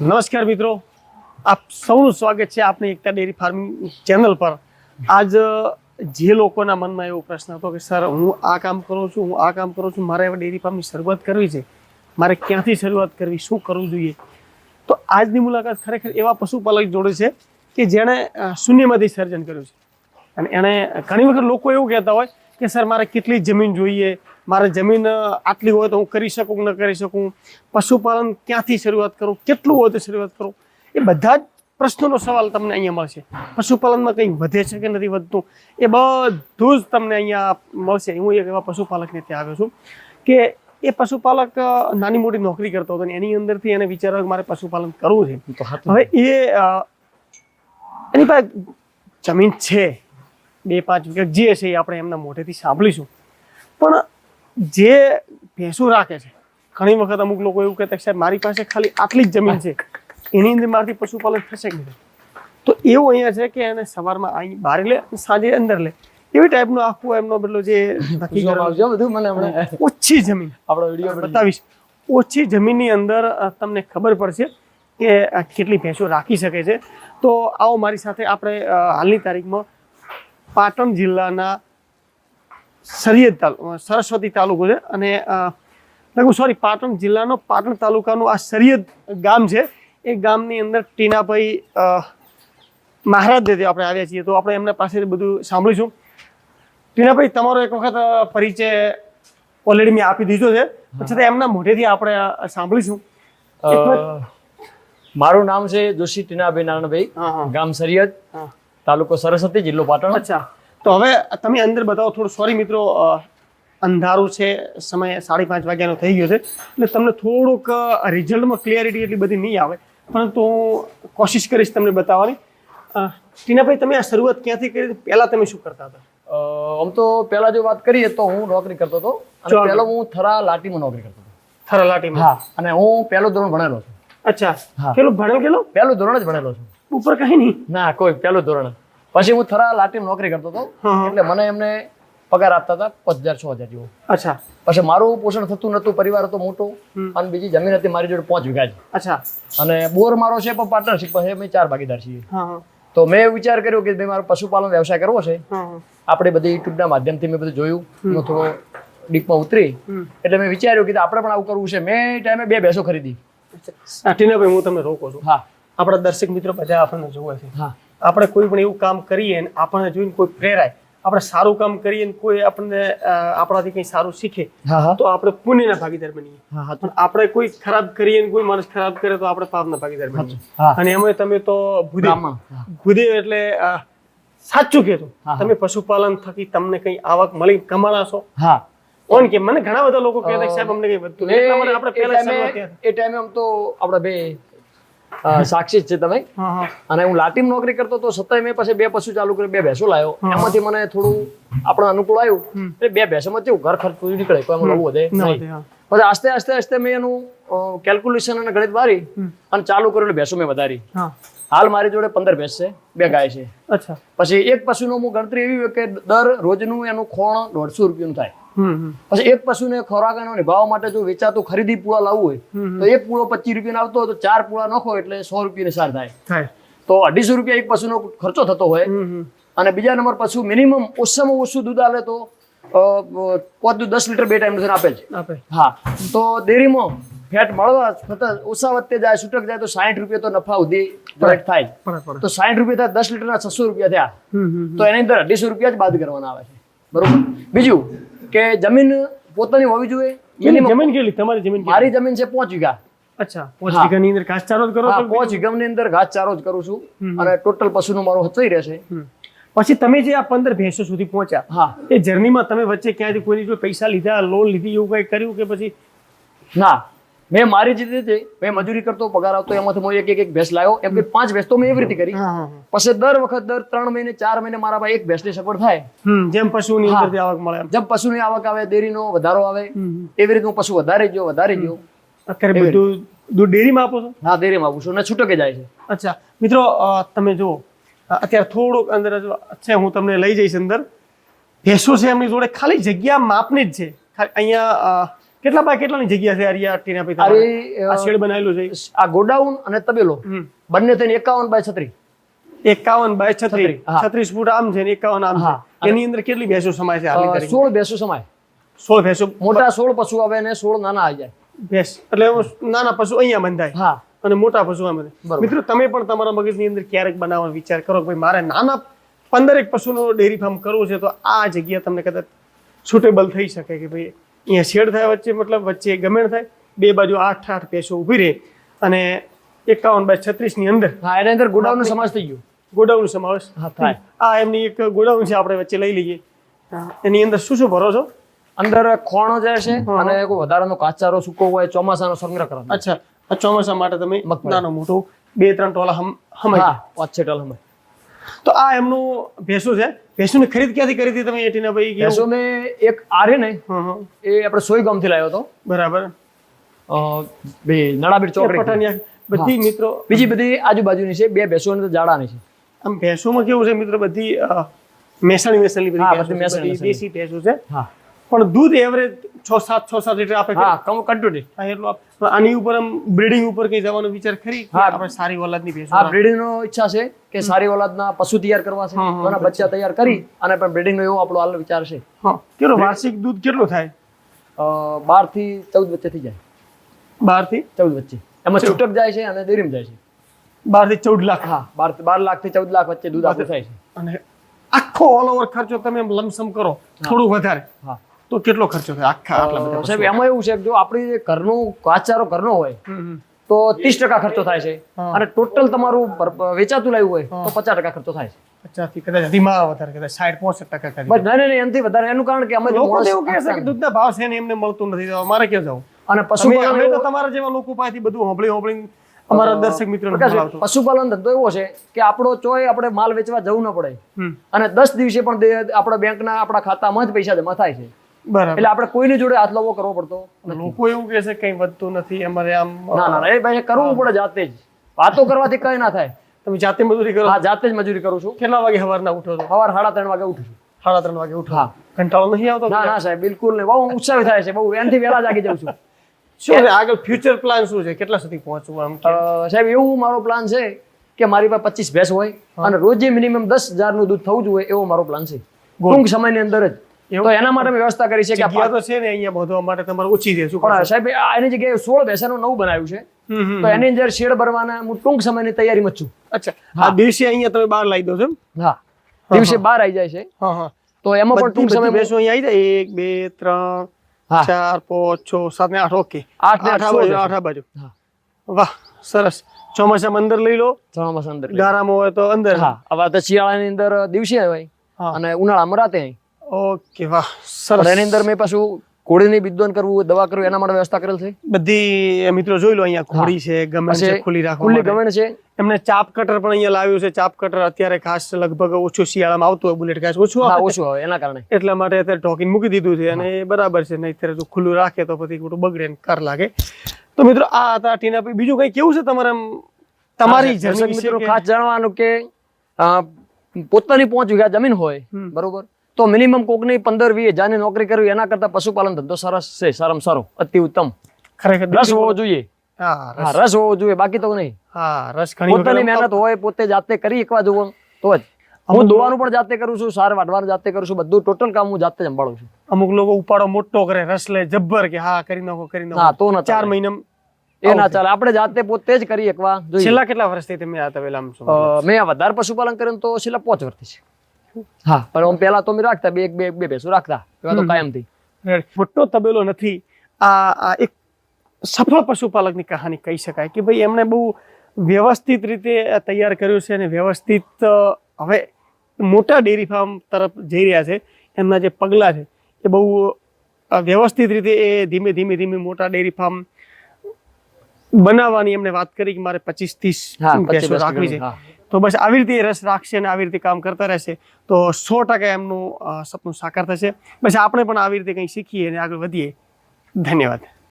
નમસ્કાર મિત્રો. આપ સૌનું સ્વાગત છે આપણી એકતા ડેરી ફાર્મિંગ ચેનલ પર. આજ, જે લોકોના મનમાં એવો પ્રશ્ન હતો કે, સર, હું આ કામ કરું છું, હું આ કામ કરું છું, મારે હવે ડેરી ફાર્મની શરૂઆત કરવી છે. મારે ક્યાંથી શરૂઆત કરવી, શું કરવું જોઈએ? તો આજની મુલાકાત ખરેખર એવા પશુપાલક જોડે છે કે જેણે શૂન્યમાંથી સર્જન કર્યું છે. અને એણે ઘણી વખત લોકો એવું કહેતા હોય કે, સર, મારે કેટલી જમીન જોઈએ? મારે જમીન આટલી હોય તો હું કરી શકું કે ન કરી શકું? પશુપાલન ક્યાંથી શરૂઆત કરું? કેટલું હોય તો શરૂઆત કરું? એ બધા જ પ્રશ્નોનો સવાલ તમને અહીંયા મળશે. પશુપાલનમાં કંઈ વધે છે કે નથી વધતું? એ બધું જ તમને અહીંયા મળશે. હું એક એવા પશુપાલકને ત્યાં આવ્યો છું કે એ પશુપાલક નાની મોટી નોકરી કરતો હતો એની અંદરથી એને વિચાર્યો કે મારે પશુપાલન કરવું છે. હવે એ એની પાસે જમીન છે. બે પાંચ વીઘા જે છે એ આપણે એમના મોઢેથી સાંભળીશું. પણ જે ભેંસો રાખે છે. ઘણી વખત અમુક લોકો એવું કહેતા સાહેબ મારી પાસે ખાલી આટલી જ જમીન છે. એની અંદર મારાથી પશુપાલન થશે કે નહીં? તો એવું અહીંયા છે કે એને સવારમાં અહીં બહાર લે સાંજે અંદર લે. એવી ટાઈપનો આખું એમનો પેલો જે નક્કી આવજો બધું મને હમણાં? ઓછી જમીન. આપણો વીડિયો બતાવીશ. ઓછી જમીનની અંદર તમને ખબર પડશે કે કેટલી ભેંસો રાખી શકે છે. તો આવો મારી સાથે આપણે હાલની તારીખમાં પાટણ જિલ્લાના તાલુકો સરસ્વતી તાલુકો છે. અને સોરી પાટણ જિલ્લાનો પાટણ તાલુકાનું આ સરિયદ ગામ છે. એ ગામની અંદર ટીનાભાઈ મહારાજ દેતે આપણે આવ્યા છીએ તો આપણે એમના પાસેથી બધું સાંભળીશું. ટીનાભાઈ તમારો એક વખત પરિચય ઓલરેડી મેં આપી દીધો છે. છતાં એમના મોઢેથી આપણે સાંભળીશું. મારું નામ છે જોશી ટીનાભાઈ હા ગામ સરિયદ તાલુકો સરસ્વતી જિલ્લો પાટણ. અચ્છા. તો હવે તમે અંદર બતાવો થોડું સોરી મિત્રો અંધારું છે સમય સાડી પાંચ વાગ્યાનો થઈ ગયો છે એટલે તમને થોડુંક રિઝલ્ટમાં ક્લિયરિટી એટલી બધી નહીં આવે. પરંતુ હું કોશિશ કરીશ તમને બતાવવાની. ટીનાભાઈ તમે આ શરૂઆત ક્યાંથી કરી? પહેલાં તમે શું કરતા હતા? આમ તો પહેલા જો વાત કરીએ તો હું નોકરી કરતો હતો. અને. પહેલો હું થરા લાટીમાં નોકરી કરતો હતો. થરાલાટીમાં હા અને હું પહેલું ધોરણ ભણેલો છું. અચ્છા. હા. પેલું ભણેલ કેટલો? પહેલું ધોરણ જ ભણેલો છું. ઉપર કઈ નહીં? ના કોઈ પહેલું ધોરણ પછી હું થરા લાટીમાં નોકરી કરતો હતો. એટલે મને એમને પગાર આપતા હતા પાંચ હજાર છ હજાર જેવો. અચ્છા. પછી મારું પોષણ થતું નતું પરિવાર હતો મોટો. અને બીજી જમીન હતી મારી જોડે પાંચ વીઘા અચ્છા. અને બોર મારો છે પણ પાર્ટનરશીપ છે અમે ચાર ભાગીદાર છીએ. તો મેં વિચાર કર્યો કે ભાઈ મારો પશુપાલન વ્યવસાય કરવો છે. આપણે બધી યુટ્યુબના માધ્યમથી મેં બધું જોયું. હું થોડો ડીપમાં ઉતરી. એટલે મેં વિચાર્યું કે આપણે પણ આવું કરવું છે. મેં ટાઈમે બે ભેંસો ખરીદી. ટીનાભાઈ હું તમે રોકો છું. હા. આપણા દર્શક મિત્રો બધા આપણને જોવે છે. હા. આપણે કોઈ પણ એવું કામ કરીએ ને આપણને જોઈને કોઈ પ્રેરાય. આપણે સારું કામ કરીએ ને કોઈ આપણને આપણાથી કંઈ સારું શીખે તો આપણે પુણ્યના ભાગીદાર બનીએ. પણ આપણે કોઈ ખરાબ કરીએ ને કોઈ માણસ ખરાબ કરે તો આપણે પાપના ભાગીદાર બનીએ. અને એમાં તમે તો ભૂદે ભૂદે એટલે સાચું કહેતો. તમે પશુપાલન થકી તમને કંઈ આવક મળી કમાણા છો? હા. ઓન કે? મને ઘણા બધા લોકો કહેતા સાહેબ અમને કંઈ વધતું. એટલા માટે આપણે પહેલા. એ ટાઈમે આમ તો આપણા બે સાક્ષી જ છે તમે. અને હું લાટીમ નોકરી કરતો તો છતાંય મેં પછી બે પશુ ચાલુ કરી બે ભેંસો લાવ્યો. એમાંથી મને થોડું આપણે અનુકૂળ આવ્યું. એટલે બે ભેંસોમાં કેવું ઘર ખર્ચ નીકળે કોઈ એમાં નવું વધે. પછી આસ્તે આસ્તે આસ્તે મેં એનું કેલ્ક્યુલેશન અને ગણિત મારી અને ચાલુ કર્યું ભેંસો મેં વધારી. હાલ મારી જોડે પંદર ભેંસ છે બે ગાય છે. અચ્છા. પછી એક પશુનો હું ગણતરી એવી કે દર રોજનું એનું ખોણ દોઢસો રૂપિયાનું થાય. પછી એક પશુને ખોરાક એનો નિભાવવા માટે જો વેચાતું ખરીદી પૂળા લાવવું હોય તો એક પૂળો પચીસ રૂપિયાનો આવતો હોય તો ચાર પૂળા નાખો એટલે સો રૂપિયાની સાર થાય. તો અઢીસો રૂપિયા એક પશુનો ખર્ચો થતો હોય અને બીજા નંબર પશુ મિનિમમ ઓછામાં ઓછું દૂધ આવે તો પાંચ દસ લીટર બે ટાઈમ આપે છે. હા. તો ડેરીમાં ફેટ મળવા છતાં ઓછા વધતે જાય છૂટક જાય તો સાઠ રૂપિયા તો નફા સુધી direct થાય. તો સાઠ રૂપિયા થાય દસ લીટરના છસો રૂપિયા થયા. તો એની અંદર અઢીસો રૂપિયા જ બાદ કરવાના આવે છે. બરોબર? બીજું કે જમીન પોતાની હોવી જોઈએ. જમીન કેટલી? તમારી જમીન મારી જમીન છે પાંચ વીઘા. અચ્છા પાંચ. વીઘાની અંદર ઘાસચારો જ કરો હા પાંચ વીઘાની અંદર ઘાસચારો જ કરું છું. અને ટોટલ પશુનું મારું હચવાઈ રહેશે. પછી તમે જે આ પંદર ભેંસો સુધી પહોંચ્યા હા. એ જર્નીમાં તમે વચ્ચે ક્યાંથી કોઈની જો પૈસા લીધા લોન લીધી એવું કઈ કર્યું કે પછી ના. મેં મારી જે રીતે મેં મજૂરી કરતો પગાર આવતો એમાંથી હું એક એક ભેંસ લાવ્યો એમ કે પાંચ ભેંસ તો મેં એવી રીતે કરી. પછી દર વખત દર ત્રણ મહિને ચાર મહિને મારા ભાઈ એક ભેંસની સગવડ થાય. જેમ પશુની આવક મળે જેમ પશુની આવક આવે ડેરીનો વધારો આવે. એવી રીતે હું પશુ વધારે ગયો વધારે ગયો. અત્યારે બધું દૂધ ડેરીમાં આપો છો? હા ડેરીમાં આપું છું અને છૂટકે જાય છે. અચ્છા. મિત્રો તમે જુઓ અત્યારે થોડુંક અંદર છે હું તમને લઈ જઈશ અંદર. ભેંસો છે એમની જોડે ખાલી જગ્યા માપની જ છે. અહીંયા કેટલા બાય કેટલાની જગ્યા છે આરિયા ટીના ભાઈ આ શેડ બનાવેલું છે? આ ગોડાઉન અને તબેલો. બંને થઈને એકાવન બાય છત્રી. એકાવન બાય છત્રી. છત્રીસ, ફૂટ આમ છે ને એકાવન આમ છે. એની અંદર કેટલી ભેંસો સમાય છે સોળ ભેંસો સમાય. સોળ ભેંસો. મોટા સોળ પશુ આવે ને સોળ નાના આવી જાય. ભેંસ. એટલે નાના પશુ અહીંયા બંધાય. હા. અને મોટા પશુ આમ બંધાય. મિત્રો તમે પણ તમારા મગજની અંદર ક્યારેક બનાવવાનો વિચાર કરો કે ભાઈ મારે નાના પંદરેક પશુનો ડેરી ફાર્મ કરવું છે તો આ જગ્યા તમને કદાચ સુટેબલ થઈ શકે કે ભાઈ અહીંયા શેડ થાય વચ્ચે મતલબ વચ્ચે ગમેણ થાય બે બાજુ આઠ આઠ પેશો ઊભી રહે અને એકાવન બાય છત્રીસની અંદર હા એની અંદર ગોડાઉન નો સમાવેશ થઈ ગયો. ગોડાઉન સમાવેશ હા થાય. આ એમની એક ગોડાઉન છે આપણે વચ્ચે લઈ લઈએ. એની અંદર શું શું ભરો છો? અંદર ખોણો જાય છે અને કોઈ વધારાનો કાચારો સૂકો હોય ચોમાસાનો સંગ્રહ કરવાનો. અચ્છા આ ચોમાસા માટે તમે. નાનો મોટો બે ત્રણ ટોલા હમ હમાઈ હા છ છે ટલ અમે તો આ એમનું ભેંસું છે. ભેંસુની ખરીદ ક્યાંથી કરી હતી તમે એટીના ભાઈ? ભેંસો મેં એક આરે ને. એ આપણે સોય ગામથી લાવ્યો હતો. બરાબર. બે નડાબીર ચોકડી બધી મિત્રો બીજી બધી આજુબાજુની છે બે ભેંસો અને જાડાની છે. આમ ભેંસોમાં કેવું છે મિત્રો બધી મેસણી મેસણી બધી દેશી ભેંસો છે. હા. પણ દૂધ એવરેજ છ સાત છ સાત લીટર આપે હા કમ કન્ટિન્યુ હા, એટલું આપ- આની ઉપર આમ બ્રીડિંગ ઉપર કઈ જવાનો વિચાર ખરી? હા. આપણે સારી ઓલાદની ભેંસ હા બ્રીડિંગ નો ઈચ્છા છે કે સારી ઓલાદના પશુ તૈયાર કરવા છે એના બચ્ચા તૈયાર કરી અને પણ બ્રીડિંગ નો એવો આપણો હાલ વિચાર છે. હા. કેટલો વાર્ષિક દૂધ કેટલું થાય? બારથી ચૌદ વચ્ચે થઈ જાય. બારથી? ચૌદ વચ્ચે. એમાં છૂટક જાય છે અને ડેરીમાં જાય છે. બારથી ચૌદ લાખ. હા બાર બાર લાખથી ચૌદ લાખ વચ્ચે દૂધ આપણું થાય છે. અને આખો ઓલ ઓવર ખર્ચો તમે લમસમ કરો થોડું વધારે. હા. તો કેટલો ખર્ચો થાય? આખા આટલા બધા સાહેબ એમાં એવું છે કે જો આપણી ઘરનું કાચારો ઘરનો હોય. તો ત્રીસ ટકા ખર્ચો થાય છે. અને ટોટલ તમારું વેચાતું લાવ્યું હોય તો પચાસ ટકા ખર્ચો થાય છે. પચાસ કદાચ ધીમા વધારે કદાચ સાઠ પોસઠ ટકા કરી બસ નહીં નહીં એનાથી વધારે. એનું કારણ કે અમે લોકો એવું કહે છે કે દૂધના ભાવ છે ને એમને મળતું નથી. તો મારે ક્યાં જવું? અને પશુપાલન તો તમારા જેવા લોકો પાસેથી બધું હોંભળી હોંભળી અમારા દર્શક મિત્રોને પશુપાલન ધંધો એવો છે કે આપણો ચોય આપણે માલ વેચવા જવું ન પડે. અને દસ દિવસે પણ આપણા બેંકના આપણા ખાતામાં જ પૈસા જમા થાય છે. બરાબર. એટલે આપણે કોઈની જોડે હાથ લાવવો કરવો પડતો લોકો એવું કહે છે કઈ વધતું નથી અમારે આમ ના ના ના, એ ભાઈ કરવું પડે જાતે જ. વાતો કરવાથી કઈ ના થાય. તમે જાતે મજૂરી કરો હા જાતે જ મજૂરી કરું છું. કેટલા વાગે સવારના ઉઠો છો? સવાર સાડા ત્રણ વાગે ઉઠું છું. સાડા ત્રણ વાગે ઉઠો હા. કંટાળો નહીં આવતો ના ના સાહેબ બિલકુલ નહીં. બહુ ઉત્સાહ થાય છે. બહુ એનાથી વહેલા જાગી જાઉં છું. શું આગળ ફ્યુચર પ્લાન શું છે? કેટલા સુધી પહોંચવું આમ સાહેબ એવું મારો પ્લાન છે કે મારી પાસે પચીસ ભેંસ હોય અને રોજે મિનિમમ દસ હજારનું દૂધ થવું જોઈએ એવો મારો પ્લાન છે. ટૂંક સમયની અંદર જ. તો એના માટે વ્યવસ્થા કરી છે કે જગ્યા તો છે ને અહીંયા બધો માટે તમારે ઓછી છે શું પણ સાહેબ એની જગ્યાએ સોળ બેસાનું નવું બનાવ્યું છે. તો એની અંદર શેડ ભરવાના હું ટૂંક સમયની તૈયારીમાં છું. અચ્છા. આ દિવસે અહીંયા તમે બહાર લાવી દો છો હા. દિવસે બહાર આવી જાય છે. હા હા. તો એમાં પણ ટૂંક સમય બેસો અહીંયા આવી જાય. એક બે ત્રણ ચાર પાંચ છ સાત ને આઠ ઓકે. આઠ ને આઠ બાજુ આઠ બાજુ. વાહ સરસ. ચોમાસામાં અંદર લઈ લો. ચોમાસા અંદર ગારામાં હોય તો અંદર. હા. હવે તો શિયાળાની અંદર દિવસે હોય. અને ઉનાળામાં રાતે હોય. ઓકે વાહ સરસ. એની અંદર મેં પાછું ઘોડીની વિદ્વાન કરવું દવા કરવું એના માટે વ્યવસ્થા કરેલ છે? બધી મિત્રો જોઈ લો અહીંયા ઘોડી છે ગમે છે ખુલ્લી રાખવા ખુલ્લી માટે. છે. એમને ચાપ કટર પણ અહીંયા લાવ્યું છે ચાપ કટર અત્યારે ખાસ લગભગ ઓછું શિયાળામાં આવતું હોય બુલેટ ખાસ ઓછું આવે. ઓછું આવે એના કારણે. એટલા માટે અત્યારે ઢોકીને મૂકી દીધું છે અને એ બરાબર છે નહીં જો ખુલ્લું રાખે તો પછી ખોટું બગડે ને કર લાગે. તો મિત્રો આ હતા ટીના બીજું કઈ કેવું છે તમારે તમારી જર્ની મિત્રો ખાસ જાણવાનું કે પોતાની પાંચ વીઘા જમીન હોય બરોબર? તો મિનિમમ કોકની પંદર વીસ હજારની નોકરી કરવી એના કરતા પશુપાલન ધંધો સરસ છે સારામાં સારો અતિ ઉત્તમ. ખરેખર રસ હોવો જોઈએ. હા રસ. હોવો જોઈએ બાકી તો નહીં. હા રસ ઘણી પોતાની મહેનત હોય પોતે જાતે કરી એકવા જોવો. તો જ. હું દોવાનું પણ જાતે કરું છું સાર વાઢવાનું જાતે કરું છું બધું ટોટલ કામ હું જાતે જ સંભાળું છું. અમુક લોકો ઉપાડો મોટો કરે રસ લે જબ્બર કે હા કરી નાખો કરી હા તો ના ચાર મહિના એ ના ચાલે. આપણે જાતે પોતે જ કરી એકવા જોઈએ. છેલ્લા કેટલા વર્ષથી તમે આ તબેલામાં છો? મેં વધારે પશુપાલન કર્યું તો છેલ્લા પાંચ વર્ષથી છે. હા પણ આમ પહેલા તો અમે રાખતા બે એક બે બે ભેંસો રાખતા. એવા તો કાયમથી. મોટો તબેલો નથી. આ એક સફળ પશુપાલકની કહાની કહી શકાય કે ભાઈ એમણે બહુ વ્યવસ્થિત રીતે તૈયાર કર્યું છે અને વ્યવસ્થિત હવે મોટા ડેરી ફાર્મ તરફ જઈ રહ્યા છે. એમના જે પગલાં છે એ બહુ વ્યવસ્થિત રીતે એ ધીમે ધીમે ધીમે મોટા ડેરી ફાર્મ બનાવવાની એમને વાત કરી કે મારે પચીસ ત્રીસ રાખવી છે. તો બસ આવી રીતે રસ રાખશે અને આવી રીતે કામ કરતા રહેશે. તો સો ટકા એમનું સપનું સાકાર થશે. બસ આપણે પણ આવી રીતે કંઈ શીખીએ અને આગળ વધીએ. ધન્યવાદ.